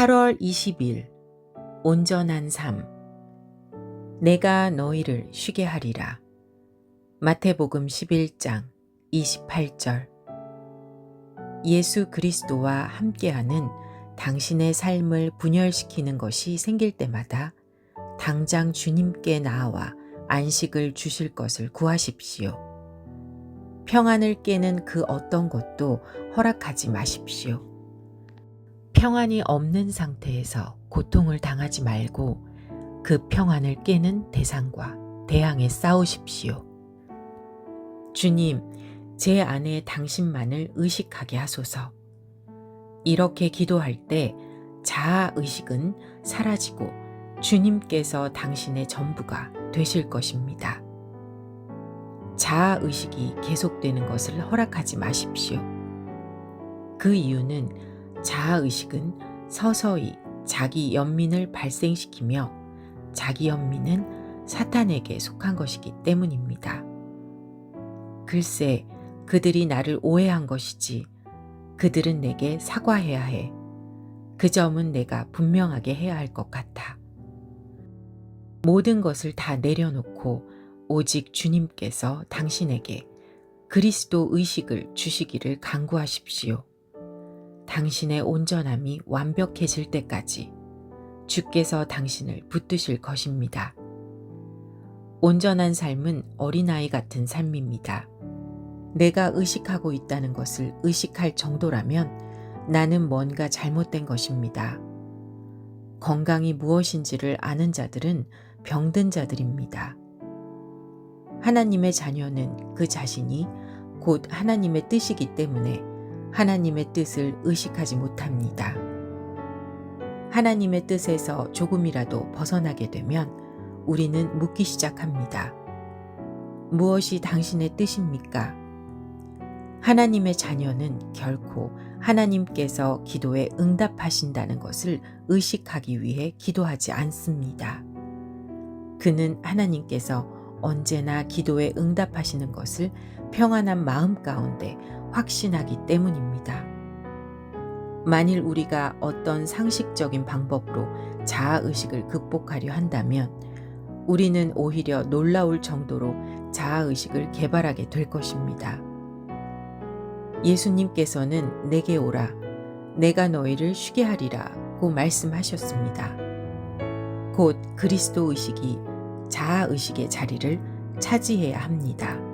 8월 20일 온전한 삶 내가 너희를 쉬게 하리라 마태복음 11장 28절 예수 그리스도와 함께하는 당신의 삶을 분열시키는 것이 생길 때마다 당장 주님께 나아와 안식을 주실 것을 구하십시오. 평안을 깨는 그 어떤 것도 허락하지 마십시오. 평안이 없는 상태에서 고통을 당하지 말고 그 평안을 깨는 대상과 대항해 싸우십시오. 주님, 제 안에 당신만을 의식하게 하소서. 이렇게 기도할 때 자아 의식은 사라지고 주님께서 당신의 전부가 되실 것입니다. 자아 의식이 계속되는 것을 허락하지 마십시오. 그 이유는 자아 의식은 서서히 자기 연민을 발생시키며 자기 연민은 사탄에게 속한 것이기 때문입니다. 글쎄, 그들이 나를 오해한 것이지. 그들은 내게 사과해야 해. 그 점은 내가 분명하게 해야 할 것 같아. 모든 것을 다 내려놓고 오직 주님께서 당신에게 그리스도 의식을 주시기를 간구하십시오. 당신의 온전함이 완벽해질 때까지 주께서 당신을 붙드실 것입니다. 온전한 삶은 어린아이 같은 삶입니다. 내가 의식하고 있다는 것을 의식할 정도라면 나는 뭔가 잘못된 것입니다. 건강이 무엇인지를 아는 자들은 병든 자들입니다. 하나님의 자녀는 그 자신이 곧 하나님의 뜻이기 때문에 하나님의 뜻을 의식하지 못합니다. 하나님의 뜻에서 조금이라도 벗어나게 되면 우리는 묻기 시작합니다. 무엇이 당신의 뜻입니까? 하나님의 자녀는 결코 하나님께서 기도에 응답하신다는 것을 의식하기 위해 기도하지 않습니다. 그는 하나님께서 언제나 기도에 응답하시는 것을 평안한 마음 가운데 확신하기 때문입니다. 만일 우리가 어떤 상식적인 방법으로 자아의식을 극복하려 한다면 우리는 오히려 놀라울 정도로 자아의식을 개발하게 될 것입니다. 예수님께서는 내게 오라, 내가 너희를 쉬게 하리라고 말씀하셨습니다. 곧 그리스도 의식이 자아 의식의 자리를 차지해야 합니다.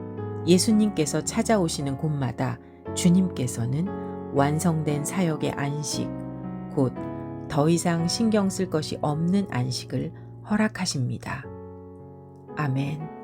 예수님께서 찾아오시는 곳마다 주님께서는 완성된 사역의 안식, 곧 더 이상 신경 쓸 것이 없는 안식을 허락하십니다. 아멘.